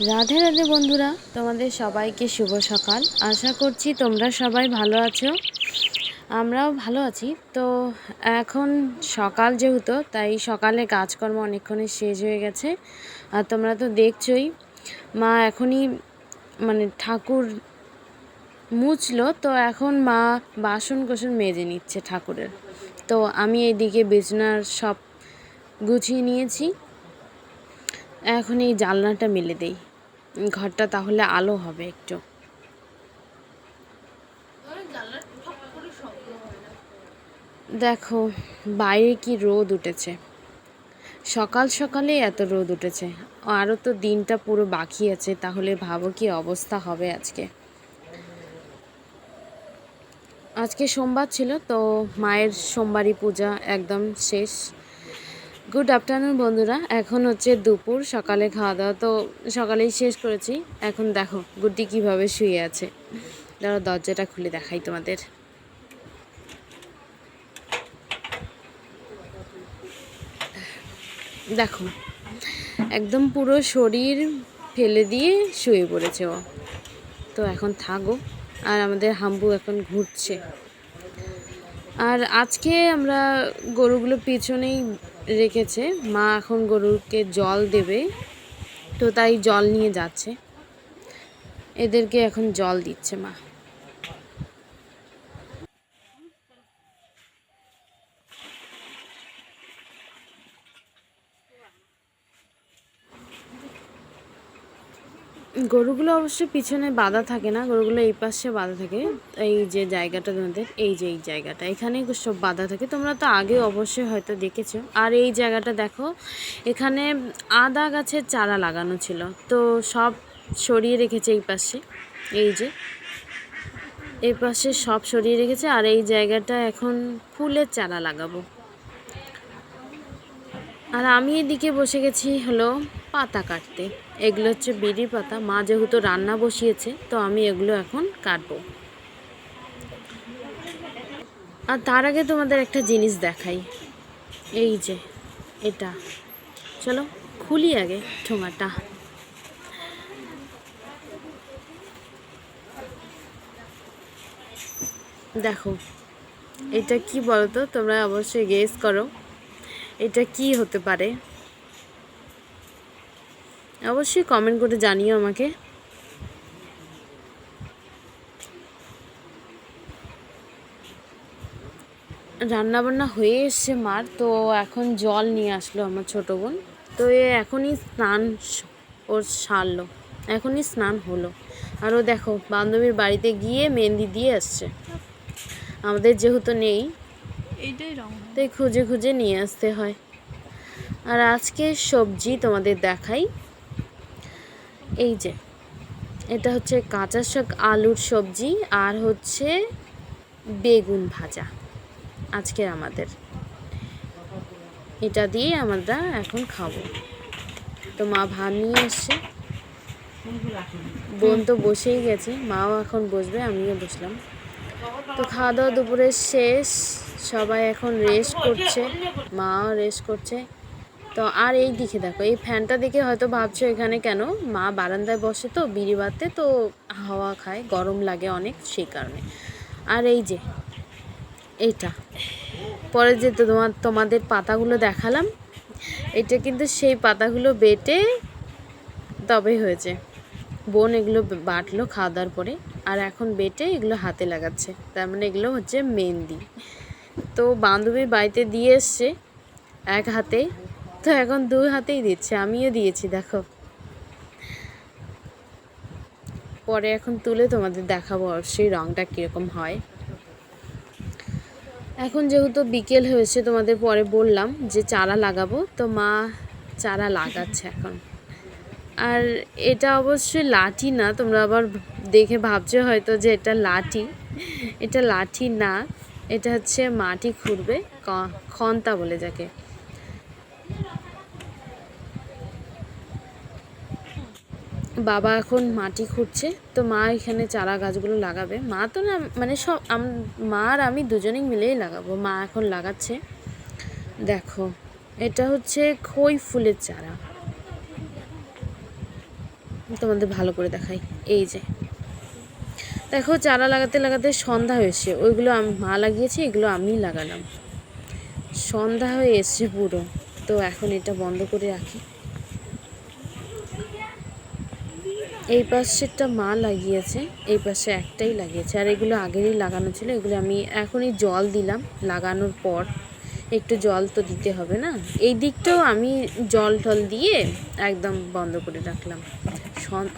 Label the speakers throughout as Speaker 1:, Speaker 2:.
Speaker 1: রাধে রাধে বন্ধুরা, তোমাদের সবাইকে শুভ সকাল। আশা করছি তোমরা সবাই ভালো আছো। আমরাও ভালো আছি। তো এখন সকাল যেহেতু, তাই সকালে কাজকর্ম অনেকক্ষণে শেষ হয়ে গেছে। আর তোমরা তো দেখছোই, মা এখনই মানে ঠাকুর মুছলো, তো এখন মা বাসন কোসন মেজে নিচ্ছে ঠাকুরের। তো আমি এইদিকে বিছনার সব গুছিয়ে নিয়েছি। এখন এই জানলাটা মেলে দেই। ঘরটা তাহলে আলো হবে একটু। দেখো, বাইরে কি রোদ উঠেছে। সকাল সকালে এত রোদ উঠেছে। আরও তো দিনটা পুরো বাকি আছে, তাহলে ভাবো কি অবস্থা হবে আজকে। আজকে সোমবার ছিল, তো মায়ের সোমবারই পূজা একদম শেষ। গুড আফটারনুন বন্ধুরা। এখন হচ্ছে দুপুর, সকালে খাওয়া দাওয়া। তো সকালেই শেষ করেছি। এখন দেখো, গুড্ডি কীভাবে শুয়ে আছে। ধরো দরজাটা খুলে দেখাই তোমাদের। দেখো, একদম পুরো শরীর ফেলে দিয়ে শুয়ে পড়েছে ও। তো এখন থাকো। আর আমাদের হাম্বু এখন ঘুরছে। আর আজকে আমরা গরুগুলো পিছনেই রেখেছে। মা এখন গরুকে জল দেবে, তো তাই জল নিয়ে যাচ্ছে। এদেরকে এখন জল দিচ্ছে মা। গরুগুলো অবশ্য পিছনে বাঁধা থাকে না, গরুগুলো এই পাশে বাঁধা থাকে। এই যে জায়গাটা তোমাদের, এই যে এই জায়গাটা এখানে সব বাঁধা থাকে। তোমরা তো আগে অবশ্যই হয়তো দেখেছ। আর এই জায়গাটা দেখো, এখানে আদা গাছের চারা লাগানো ছিল। তো সব সরিয়ে রেখেছে এই পাশে, এই যে। এই পাশে সব সরিয়ে রেখেছে, আর এই জায়গাটা এখন ফুলের চারা লাগাবো। আর আমি এদিকে বসে গেছি হলো পাতা কাটতে। এগুলো হচ্ছে বিড়ি পাতা। মা যেহেতু রান্না বসিয়েছে, তো আমি এগুলো এখন কাটবো। আর তার আগে তোমাদের একটা জিনিস দেখাই। এই যে, এটা। চলো, খুলি আগে ঠোঙাটা। দেখো, এটা কি বলতো? তোমরা অবশ্যই গেস করো। এটা কি হতে পারে? অবশ্যই কমেন্ট করে জানিও আমাকে। রান্না বান্না হয়ে এসছে মার, তো এখন জল নিয়ে আসলো আমার ছোটো বোন। তো এ এখনই স্নান ওর সারলো, এখনই স্নান হলো। আর ও দেখো, বান্ধবীর বাড়িতে গিয়ে মেহেন্দি দিয়ে আসছে। আমাদের যেহেতু নেই
Speaker 2: এইটাই রং
Speaker 1: তাই খুঁজে খুঁজে নিয়ে আসতে হয়। আর আজকে সবজি তোমাদের দেখাই। এই যে, এটা হচ্ছে কাঁচা শাক আলুর সবজি আর হচ্ছে বেগুন ভাজা। আজকে আমাদের। এটা দিয়ে আমরা এখন খাব। তো মা ভাত নিয়ে এসছে। বোন তো বসেই গেছে, মাও এখন বসবে, আমিও বসলাম। তো খাওয়া দাওয়া দুপুরের শেষ। সবাই এখন রেস্ট করছে, মাও রেস্ট করছে। তো আর এই দিকে দেখো, এই ফ্যানটা দেখে হয়তো ভাবছ এখানে কেন? মা বারান্দায় বসে তো, বিড়ি বাতে তো হাওয়া খায়, গরম লাগে অনেক সেই কারণে। আর এই যে, এইটা, পরে যে তোমার তোমাদের পাতাগুলো দেখালাম, এটা কিন্তু সেই পাতাগুলো বেটে তবে হয়েছে। বোন এগুলো বাটলো খাওয়া দাওয়ার পরে, আর এখন বেটে এগুলো হাতে লাগাচ্ছে। তার মানে এগুলো হচ্ছে মেহেন্দি। তো বান্ধবীর বাড়িতে দিয়ে এসছে এক হাতে। তো এখন দুই হাতেই দিচ্ছে, আমিও দিয়েছি, দেখো। পরে এখন তুলে তোমাদের দেখাবো অবশ্যই রঙটা কীরকম হয়। এখন যেহেতু বিকেল হয়েছে, তোমাদের পরে বললাম যে চারা লাগাবো, তো মা চারা লাগাচ্ছে এখন। আর এটা অবশ্যই লাঠি না, তোমরা আবার দেখে ভাবছ হয়তো যে এটা লাঠি। এটা লাঠি না। এটা হচ্ছে মাটি খুঁড়বে খন্তা বলে যাকে। বাবা এখন মাটি খুঁড়ছে, তো মা এখানে চারা গাছগুলো লাগাবে। মা তো না মানে সব মা আর আমি দুজনেই মিলেই লাগাবো, মা এখন লাগাচ্ছে। দেখো, এটা হচ্ছে খই ফুলের চারা। তোমাদের ভালো করে দেখাই, এই যে। দেখো, চারা লাগাতে লাগাতে সন্ধ্যা হয়েছে ওইগুলো মা লাগিয়েছে, এগুলো আমি লাগালাম। সন্ধ্যা হয়ে এসছে পুরো। তো এখন এটা বন্ধ করে রাখি। এই পাশেরটা মা লাগিয়েছে, এই পাশে একটাই লাগিয়েছে। আর এগুলো আগেরই লাগানো ছিল, এগুলো আমি এখনই জল দিলাম লাগানোর পর। একটু জল তো দিতে হবে না? এই দিকটাও আমি জল টল দিয়ে একদম বন্ধ করে রাখলাম।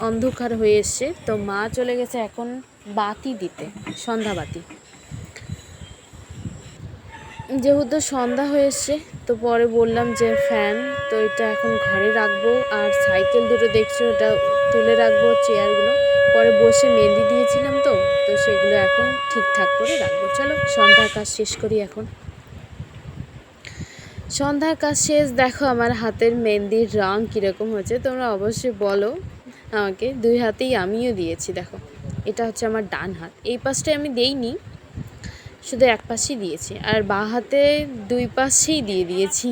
Speaker 1: অন্ধকার হয়ে এসছে। তো মা চলে গেছে এখন বাতি দিতে, সন্ধ্যা বাতি। যেহেতু সন্ধ্যা হয়ে এসছে, তো পরে বললাম যে ফ্যান, তো এটা এখন ঘরে রাখব। আর সাইকেল দুটো দেখছ, ওটা তুলে রাখব চেয়ারগুলো। পরে বসে মেহেন্দি দিয়েছিলাম তো তো সেগুলো এখন ঠিকঠাক করে রাখব। চলো, সন্ধ্যার কাজ শেষ করি এখন। সন্ধ্যার কাজ শেষ, দেখো আমার হাতের মেহেন্দির রং কীরকম হয়েছে, তোমরা অবশ্যই বলো। আমাকে দুই হাতেই আমিও দিয়েছি, দেখো। এটা হচ্ছে আমার ডান হাত। এই পাশটায় আমি দেইনি, শুধু এক পাশেই দিয়েছি। আর বাঁ হাতে দুই পাশেই দিয়ে দিয়েছি।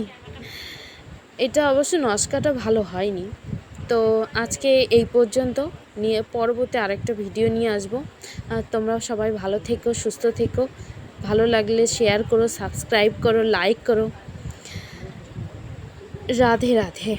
Speaker 1: এটা অবশ্য নস্কাটা ভালো হয়নি। তো আজকে এই পর্যন্ত। নিয়ে পরবর্তী আরেকটা ভিডিও নিয়ে আসব। আর তোমরা সবাই ভালো থেকো, সুস্থ থেকো। ভালো লাগলে শেয়ার করো সাবস্ক্রাইব করো লাইক করো। রাধে রাধে।